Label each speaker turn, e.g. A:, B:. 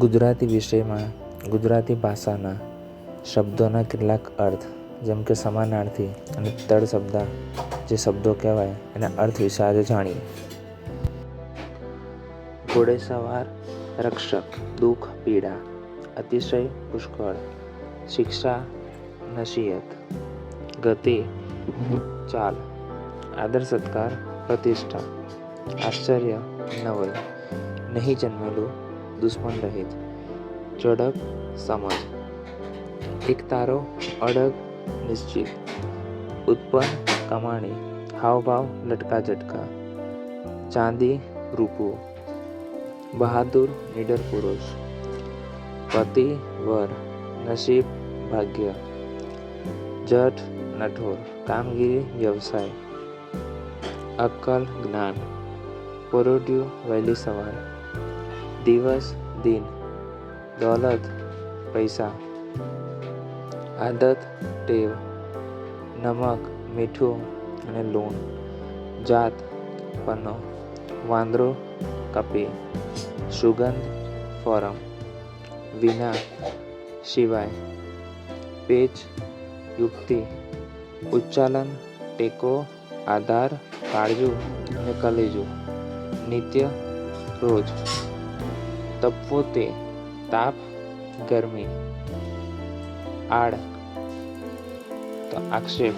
A: ગુજરાતી વિષયમાં, ગુજરાતી ભાષાના શબ્દોના કેટલાક અર્થ, જેમ કે સમાનાર્થી અને તળ શબ્દ, જે શબ્દો કહેવાય, એના અર્થ વિશે આજે જાણીએ. ઘોડેસવાર, રક્ષક, દુઃખ, પીડા, અતિશય, પુષ્કળ, શિક્ષા, નસીહત, ગતિ, ચાલ, આદર, સત્કાર, પ્રતિષ્ઠા, આશ્ચર્ય, નવલ, નહીં જન્મેલું દુશ્મન રહિત. ઝડપ સમજ. એક તારો અડગ નિશ્ચિત. ઉત્પન્ન કમાણી. હાવભાવ લટકા ઝટકા. ચાંદી રૂપું બહાદુર નીડર પુરુષ. પતિ વર. નસીબ ભાગ્ય. જઠ નઠોર. કામગીરી વ્યવસાય. અક્કલ જ્ઞાન. કોરોડિયું વહેલી સવાર. દિવસ, દિન, દોલત, પૈસા, આદત, ટેવ, નમક, મીઠું અને લૂણ, જાત, પન્નો, વાંદરો, કપી, સુગંધ, ફોરમ, વિના, સિવાય, પેચ, યુક્તિ, ઉચ્ચાલન, ટેકો, આધાર, કાળજું અને કલેજું, નિત્ય, રોજ. તપવો તે તાપ ગરમી આડ. તો આક્ષેપ